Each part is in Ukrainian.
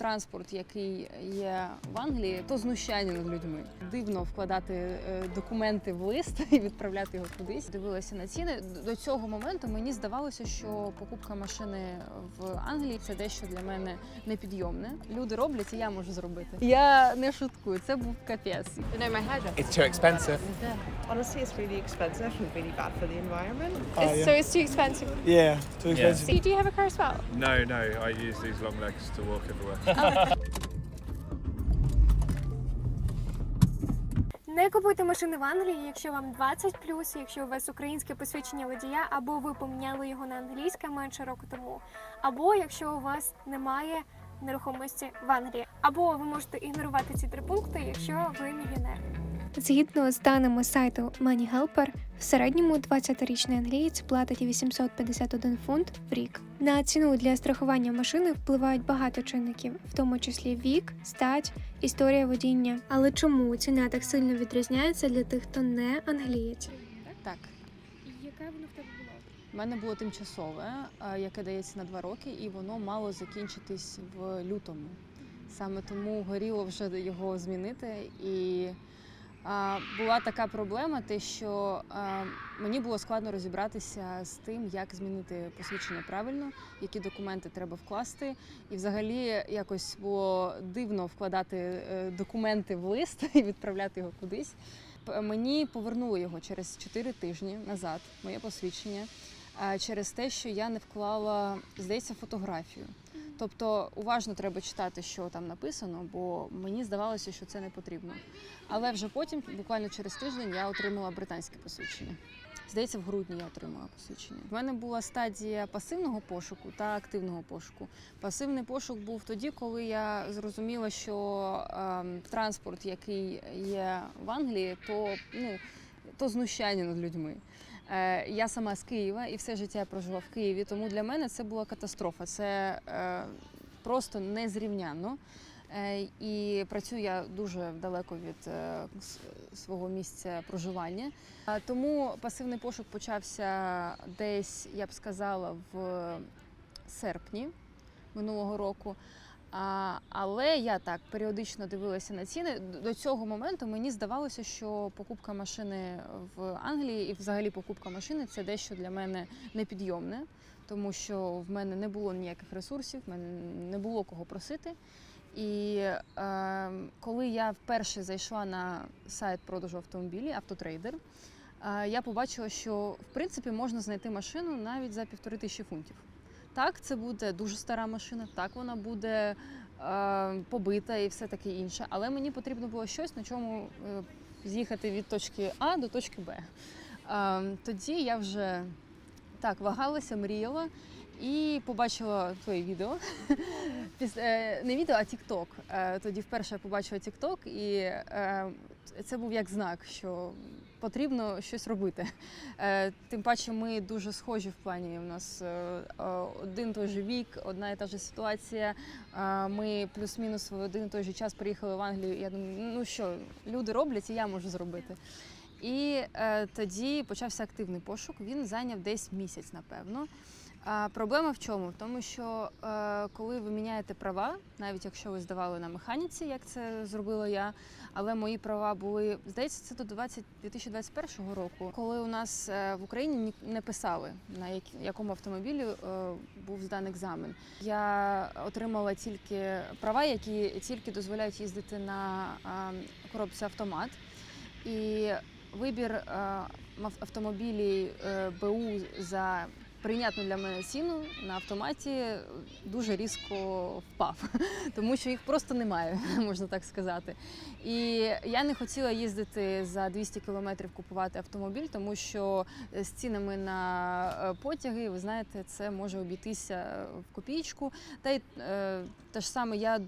транспорт, який є в Англії, то знущання над людьми. Дивно вкладати е, документи в лист і відправляти його кудись. Дивилася на ціни. До цього моменту мені здавалося, що покупка машини в Англії це дещо для мене непідйомне. Люди роблять, і я можу зробити. Я не шуткую, це був капець. You know my hairdresser. It's too expensive. Honestly, it's really expensive and really bad for the environment. Oh, It's- yeah. So it's too expensive. Yeah, too Yeah. So do you have a car as well? No, no, I use these long legs to walk everywhere. Не купуйте машини в Англії, якщо вам 20 якщо у вас українське посвідчення водія, або ви поміняли його на англійське менше року тому, або якщо у вас немає нерухомості в Англії, або ви можете ігнорувати ці три пункти, якщо ви мільйонер. Згідно з даними сайту Money Helper, в середньому 20-річний англієць платить 851 фунт в рік. На ціну для страхування машини впливають багато чинників, в тому числі вік, стать, історія водіння. Але чому ціна так сильно відрізняється для тих, хто не англієць? Так. Яка вона в тебе була? У мене було тимчасове, е, яке дається на два роки, і воно мало закінчитись в лютому. Саме тому горіло вже його змінити. І була така проблема, те, що мені було складно розібратися з тим, як змінити посвідчення правильно, які документи треба вкласти. І взагалі якось було дивно вкладати е, документи в лист і відправляти його кудись. Мені повернули його через 4 тижні назад, моє посвідчення, через те, що я не вклала, здається, фотографію. Тобто уважно треба читати, що там написано, бо мені здавалося, що це не потрібно. Але вже потім, буквально через тиждень, я отримала британське посвідчення. Здається, в грудні я отримала посвідчення. У мене була стадія пасивного пошуку та активного пошуку. Пасивний пошук був тоді, коли я зрозуміла, що ем, транспорт, який є в Англії, то ну то знущання над людьми. Е, я сама з Києва і все життя я прожила в Києві, тому для мене це була катастрофа. Це е, просто незрівнянно. Е, і працюю я дуже далеко від свого місця проживання. Тому пасивний пошук почався десь, я б сказала, в серпні минулого року. А, але я так періодично дивилася на ціни. До цього моменту мені здавалося, що покупка машини в Англії і взагалі покупка машини це дещо для мене непідйомне, тому що в мене не було ніяких ресурсів, в мене не було кого просити. І е, коли я вперше зайшла на сайт продажу автомобілів Автотрейдер, е, я побачила, що в принципі можна знайти машину навіть за півтори тисячі фунтів. Так, це буде дуже стара машина, так вона буде е, побита і все таке інше. Але мені потрібно було щось, на чому е, з'їхати від точки А до точки Б. Е, тоді я вже так вагалася, мріяла і побачила твоє відео. Е, Не відео, а TikTok. Е, Тоді вперше я побачила TikTok, і е, це був як знак, що потрібно щось робити. Тим паче, ми дуже схожі в плані. У нас один той же вік, одна і та ж ситуація. Ми плюс-мінус в один і той же час приїхали в Англію. Я думаю, ну що, люди роблять, і я можу зробити. І тоді почався активний пошук. Він зайняв десь місяць, напевно. А проблема в чому? В тому, що е, коли ви міняєте права, навіть якщо ви здавали на механіці, як це зробила я, але мої права були, здається, це до 20, 2021 року, коли у нас е, в Україні ні- не писали, на як- якому автомобілі е, був зданий екзамен. Я отримала тільки права, які тільки дозволяють їздити на е, коробці автомат. І вибір е, автомобілів е, БУ за прийнятну для мене ціну на автоматі дуже різко впав, тому що їх просто немає, можна так сказати. І я не хотіла їздити за 200 кілометрів купувати автомобіль, тому що з цінами на е, потяги, ви знаєте, це може обійтися в копійку. Та й е, те ж саме я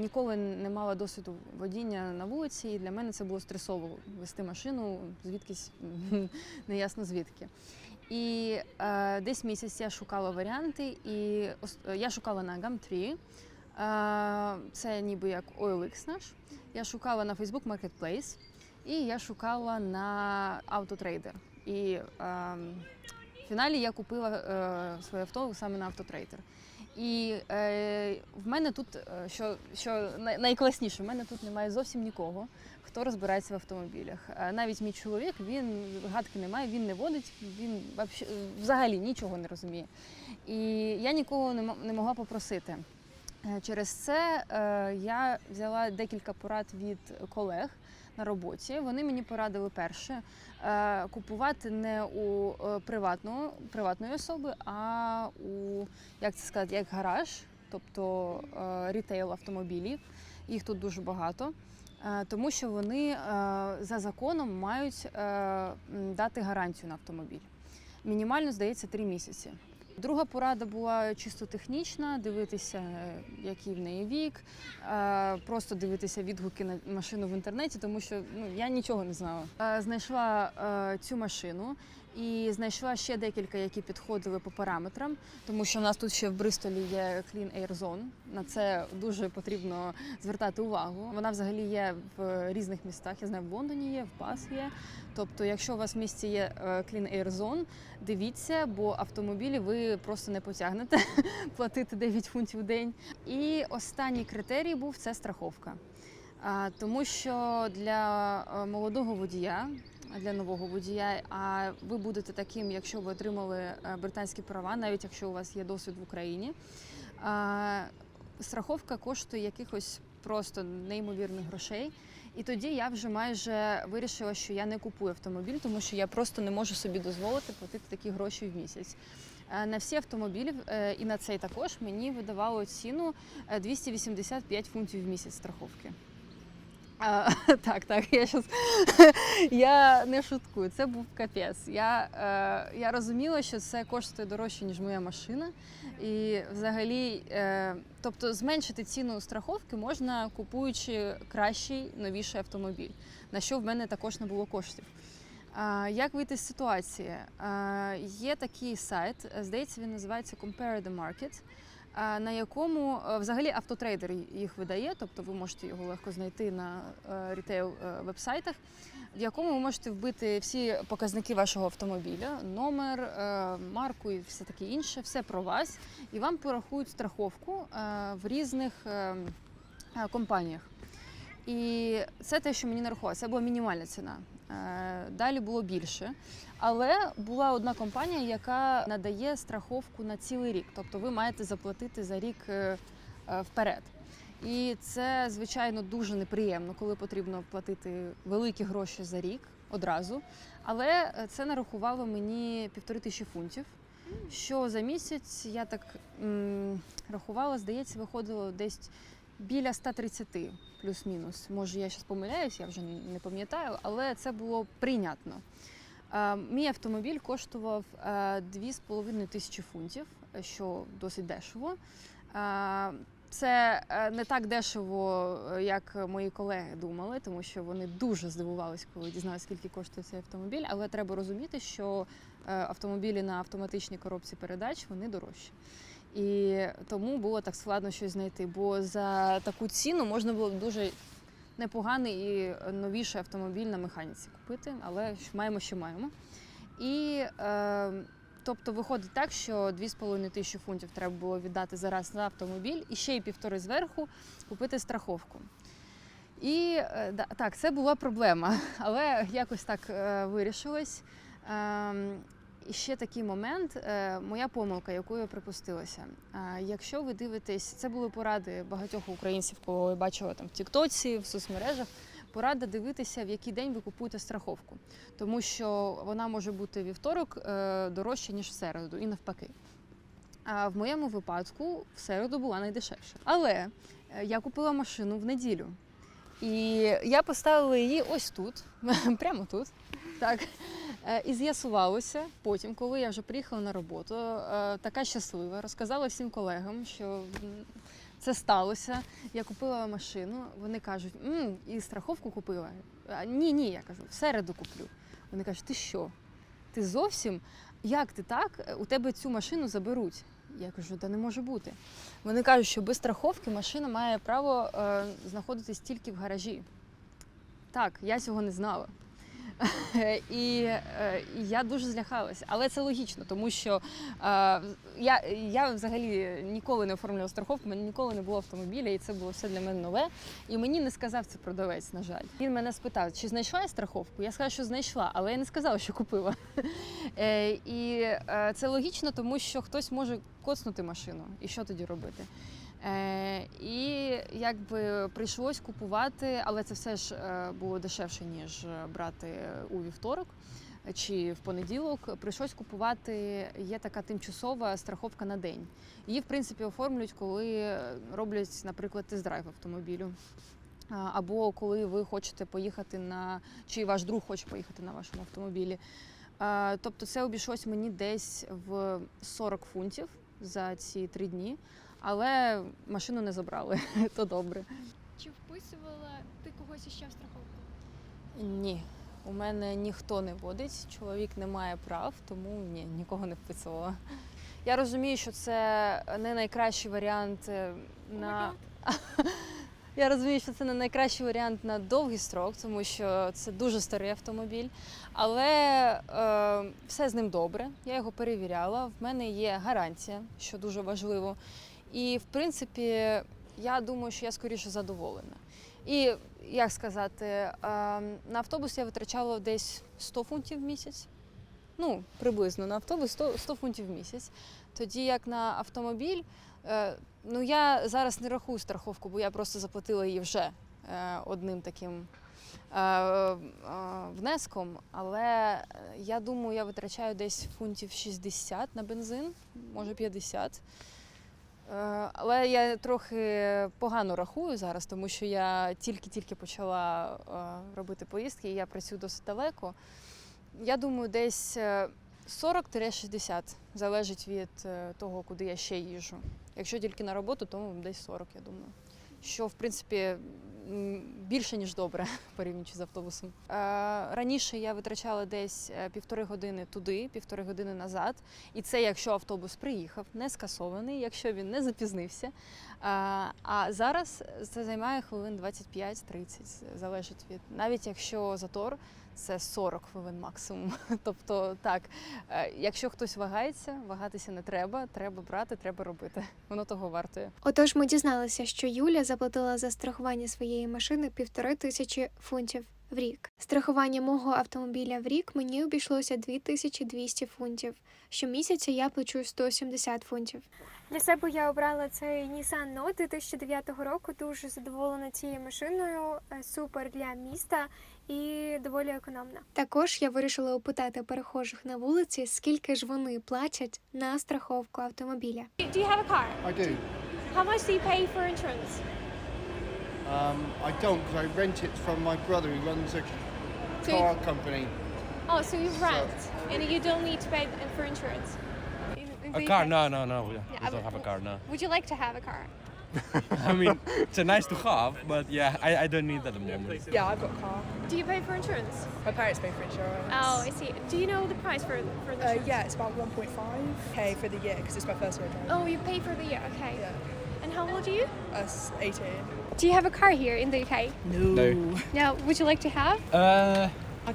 ніколи не мала досвіду водіння на вулиці, і для мене це було стресово вести машину звідкись неясно звідки. І е, десь місяць я шукала варіанти, і е, я шукала на Gumtree, е, це ніби як OLX наш. Я шукала на Facebook Marketplace, і я шукала на Autotrader. І е, фіналі я купила е, своє авто саме на Autotrader. І е, в мене тут, е, що, що найкласніше, в мене тут немає зовсім нікого, хто розбирається в автомобілях. Е, навіть мій чоловік, він гадки не має, він не водить, він взагалі нічого не розуміє. І я нікого не, могла попросити. Е, Через це е, я взяла декілька порад від колег на роботі. Вони мені порадили перше е, купувати не у е, приватного, приватної особи, а у як це сказати, як гараж, тобто е, рітейл автомобілів. Їх тут дуже багато. Тому що вони за законом мають дати гарантію на автомобіль. Мінімально, здається, три місяці. Друга порада була чисто технічна: дивитися, е, який в неї вік, е, просто дивитися відгуки на машину в інтернеті, тому що ну, я нічого не знала. Е, Знайшла цю машину і знайшла ще декілька, які підходили по параметрам, тому що в нас тут ще в Бристолі є Clean Air Zone. На це дуже потрібно звертати увагу. Вона взагалі є в різних містах. Я знаю, в Лондоні є, в Пас є. Тобто, якщо у вас в місті є е, Clean Air Zone, дивіться, бо автомобілі ви просто не потягнете платити 9 фунтів в день. І останній критерій був це страховка. Тому що для е, молодого водія, для нового водія, а ви будете таким, якщо ви отримали е, британські права, навіть якщо у вас є досвід в Україні. Страховка коштує якихось просто неймовірних грошей. І тоді я вже майже вирішила, що я не купую автомобіль, тому що я просто не можу собі дозволити платити такі гроші в місяць. Е, На всі автомобілі е, і на цей також мені видавало ціну е, 285 фунтів в місяць страховки. А, так, так, я щас я не шуткую. Це був капець. Я, е, я розуміла, що це коштує дорожче, ніж моя машина. І взагалі, е, тобто зменшити ціну страховки можна, купуючи кращий, новіший автомобіль, на що в мене також не було коштів. А, Як вийти з ситуації? А, Є такий сайт, е, здається, він називається Compare the Market, на якому е, взагалі автотрейдер їх видає, тобто ви можете його легко знайти на е, рітейл е, вебсайтах, в якому ви можете вбити всі показники вашого автомобіля, номер, марку і все таке інше, все про вас, і вам порахують страховку в різних компаніях. І це те, що мені нарахувало. Це була мінімальна ціна. Е, Далі було більше. Але була одна компанія, яка надає страховку на цілий рік. Тобто ви маєте заплатити за рік е, е, вперед. І це, звичайно, дуже неприємно, коли потрібно платити великі гроші за рік одразу. Але це нарахувало мені півтори тисячі фунтів. Що за місяць я так м, рахувала, здається, виходило десь біля 130 плюс-мінус. Може, я зараз помиляюсь, я вже не пам'ятаю, але це було прийнятно. Е, Мій автомобіль коштував е, 2,5 тисячі фунтів, е, що досить дешево. Е, Це е, не так дешево, е, як мої колеги думали, тому що вони дуже здивувалися, коли дізналися, скільки коштує цей автомобіль. Але треба розуміти, що е, автомобілі на автоматичній коробці передач вони дорожчі. І тому було так складно щось знайти. Бо за таку ціну можна було дуже непоганий і новіший автомобіль на механіці купити, але маємо, що маємо. І е, тобто виходить так, що 2,5 тисячі фунтів треба було віддати зараз на автомобіль і ще й півтори зверху купити страховку. І е, так, це була проблема, але якось так е, вирішилось. Ем, і ще такий момент, е, моя помилка, яку я припустилася. Якщо ви дивитесь, це були поради багатьох українців, кого я бачила там в Тіктоці, в соцмережах. Порада дивитися, в який день ви купуєте страховку, тому що вона може бути вівторок е, дорожча, ніж в середу, і навпаки. А в моєму випадку в середу була найдешевша. Але е, я купила машину в неділю. І я поставила її ось тут, прямо тут. Так. Е, І з'ясувалося потім, коли я вже приїхала на роботу, е, така щаслива, розказала всім колегам, що це сталося. Я купила машину. Вони кажуть, М, і страховку купила. А, ні, ні, я кажу, в середу куплю. Вони кажуть, ти що? Ти зовсім? Як ти так? У тебе цю машину заберуть. Я кажу, та не може бути. Вони кажуть, що без страховки машина має право е, знаходитись тільки в гаражі. Так, я цього не знала. І, е, я дуже злякалася. Але це логічно, тому що е, я, я взагалі ніколи не оформлювала страховку, в мене ніколи не було автомобіля, і це було все для мене нове. І мені не сказав це продавець, на жаль. Він мене спитав, чи знайшла я страховку. Я сказала, що знайшла, але я не сказала, що купила. Е, І це логічно, тому що хтось може коцнути машину. І що тоді робити? Е, і якби прийшлось купувати, але це все ж е, було дешевше, ніж е, брати у вівторок чи в понеділок. Прийшлось купувати. Є така тимчасова страховка на день. Її, в принципі, оформлюють, коли е, роблять, наприклад, тест-драйв автомобілю. Або коли ви хочете поїхати на чи ваш друг хоче поїхати на вашому автомобілі. Тобто це обійшлось мені десь в 40 фунтів за ці три дні, але машину не забрали, то добре. Чи вписувала ти когось іще в страховку? Ні, у мене ніхто не водить, чоловік не має прав, тому ні, нікого не вписувала. Я розумію, що це не найкращий варіант е, на. Я розумію, що це не найкращий варіант на довгий строк, тому що це дуже старий автомобіль. Але е, все з ним добре. Я його перевіряла. В мене є гарантія, що дуже важливо. І в принципі, я думаю, що я скоріше задоволена. І як сказати, е, на автобус я витрачала десь 100 фунтів в місяць. Ну, приблизно на автобус 100, 100 фунтів в місяць. Тоді як на автомобіль, е, ну я зараз не рахую страховку, бо я просто заплатила її вже е, одним таким е, внеском. Але я думаю, я витрачаю десь фунтів 60 на бензин, може 50. Е, Але я трохи погано рахую зараз, тому що я тільки-тільки почала е, робити поїздки, і я працюю досить далеко. Я думаю, десь е, 40-60 залежить від е, того, куди я ще їжу. Якщо тільки на роботу, то десь 40, я думаю. Що, в принципі, більше, ніж добре, порівнюючи з автобусом. Е, Раніше я витрачала десь е, півтори години туди, півтори години назад. І це якщо автобус приїхав, не скасований, якщо він не запізнився. А, а зараз це займає хвилин 25-30, залежить від навіть якщо затор. Це 40 хвилин максимум. Тобто, так, е, якщо хтось вагається, вагатися не треба, треба брати, треба робити. Воно того вартує. Отож, ми дізналися, що Юля заплатила за страхування своєї машини півтори тисячі фунтів в рік. Страхування мого автомобіля в рік мені обійшлося 2200 фунтів. Щомісяця я плачу 170 фунтів. Для себе я обрала цей Nissan Note 2009 року. Дуже задоволена цією машиною. е, Супер для міста і доволі економна. Також я вирішила опитати перехожих на вулиці, скільки ж вони платять на страховку автомобіля. Do you have a car? I do. How much do you pay for insurance? Um, I don't because I rent it from my brother who runs a So you- car company. Oh, so you rent, and you don't need to pay for insurance. In, in A car? UK? No, no, no. We, Yeah, we don't have a car, no. Would you like to have a car? I mean, it's a nice to have, but yeah, I, I don't need that at the moment. Yeah, I've got a car. Do you pay for insurance? My parents pay for insurance. Oh, I see. Do you know the price for for the Uh, insurance? yeah, it's about 1.5k for the year because it's my first year driving. Oh, you pay for the year. Okay. Yeah. And how old are you? Us 18. Do you have a car here in the UK? No. No. No. Would you like to have? Uh,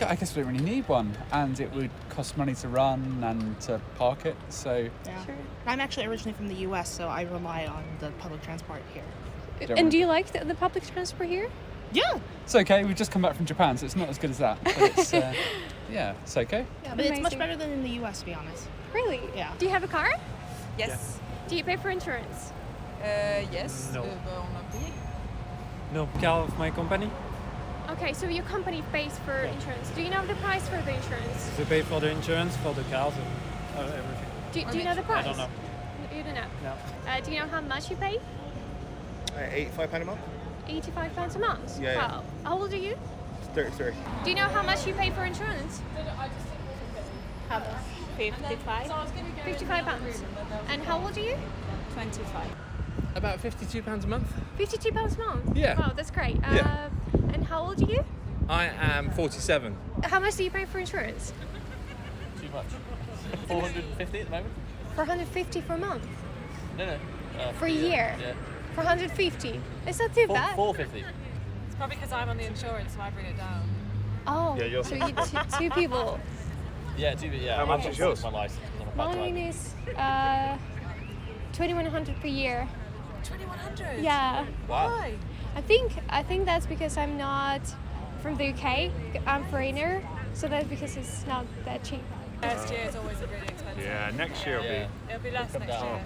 I, guess we don't really need one, and it would cost money to run and to park it. So Yeah. Sure. I'm actually originally from the US, so I rely on the public transport here. Don't And worry. do you like the, the public transport here? Yeah. it's okay. We've just come back from Japan, so it's not as good as that. But it's uh, yeah, it's okay. Yeah, but it's much better than in the US, to be honest. Really? Yeah. Do you have a car? Yes. Do you pay for insurance? Uh, yes. No. Uh, bah, on a payé. No, car of my company. Okay, so your company pays for insurance. Do you know the price for the insurance? They pay for the insurance, for the cars, and uh, everything. Do, do you know the price? I don't know. You don't know. No. Uh, do you know how much you pay? Eighty-five pound a month. 85 pounds a month. Yeah, yeah. Wow. How old are you? Thirty-three. Do you know how much you pay for insurance? How much? 55? 55 pounds. And how old are you? 25. About fifty-two pounds a month. 52 pounds a month. Yeah. Wow, that's great. Uh, Yeah. And how old are you? I am forty-seven. How much do you pay for insurance? Too much. Four hundred and fifty at the moment. 450 for a month. No, no. Uh, For a year. Yeah. 450. It's not too bad. Four fifty. It's probably because I'm on the insurance, so I bring it down. Oh, Yeah, yours. so you two, two people. Yeah, do yeah. How much is yours? My license on a Mine is uh, 2100 per year. 2100? Yeah. Wow. Why? I think I think that's because I'm not from the UK. I'm foreigner, so that's because it's not that cheap. First year is always a really expensive. Yeah, next year will Yeah. be. It'll be less Come next down. year.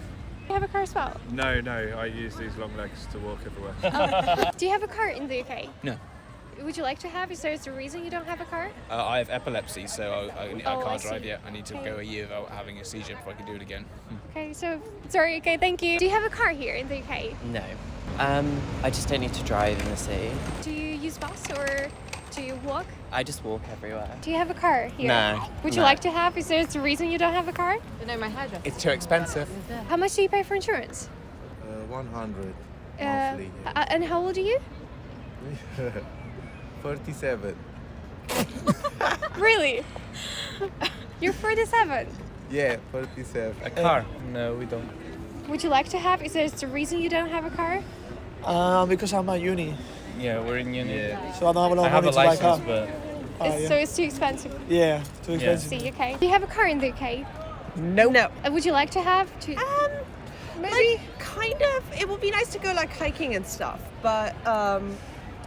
You have a car as well. No, no, I use these long legs to walk everywhere. Do you have a car in the UK? No. Would you like to have? Is there a reason you don't have a car? Uh, I have epilepsy, so I, I, I Oh, can't see. drive yet. I need to Okay. go a year without having a seizure before I can do it again. Okay, so sorry. Okay, thank you. Do you have a car here in the UK? No. Um, I just don't need to drive in the city. Do you use bus or do you walk? I just walk everywhere. Do you have a car here? No. Would you no. like to have? Is there a reason you don't have a car? No, my hairdresser. It's too expensive. How much do you pay for insurance? Uh, 100 Uh, uh, and how old are you? 47. Really? You're 47. Yeah, 47. A car? no, we don't. Would you like to have? Is there a reason you don't have a car? Uh, because I'm at uni, Yeah, we're in uni. so I don't have enough I have a money to buy a car. license, but It's- So it's too expensive. Yeah, too Yeah. expensive. See, okay. Do you have a car in the UK? No. No. Uh, would you like to have? To Um, maybe. kind of. It would be nice to go like hiking and stuff, but um,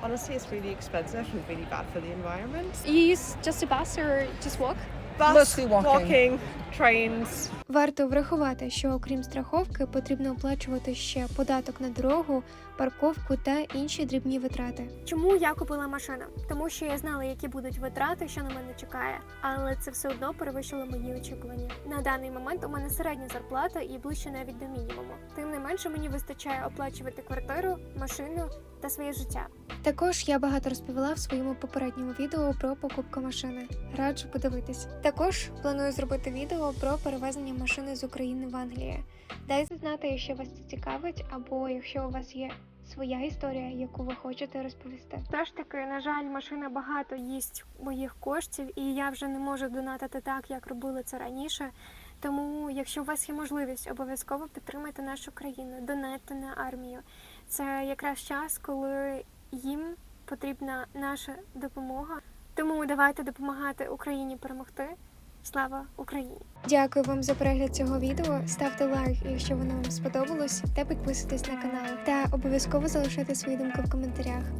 honestly, it's really expensive and really bad for the environment. You use just a bus or just walk? Bus, Mostly walking. walking, trains. Варто врахувати, що окрім страховки потрібно оплачувати ще податок на дорогу, парковку та інші дрібні витрати. Чому я купила машину? Тому що я знала, які будуть витрати, що на мене чекає, але це все одно перевищило мої очікування. На даний момент у мене середня зарплата і ближче навіть до мінімуму. Тим не менше мені вистачає оплачувати квартиру, машину та своє життя. Також я багато розповіла в своєму попередньому відео про покупку машини. Раджу подивитись. Також планую зробити відео про перевезення машини з України в Англію. Дайте знати, якщо вас це цікавить, або якщо у вас є своя історія, яку ви хочете розповісти. Все ж таки, на жаль, машина багато їсть моїх коштів, і я вже не можу донатити так, як робила це раніше. Тому, якщо у вас є можливість, обов'язково підтримайте нашу країну, донатьте на армію. Це якраз час, коли їм потрібна наша допомога. Тому давайте допомагати Україні перемогти. Слава Україні! Дякую вам за перегляд цього відео. Ставте лайк, якщо воно вам сподобалось, та підписуйтесь на канал. Та обов'язково залишайте свої думки в коментарях.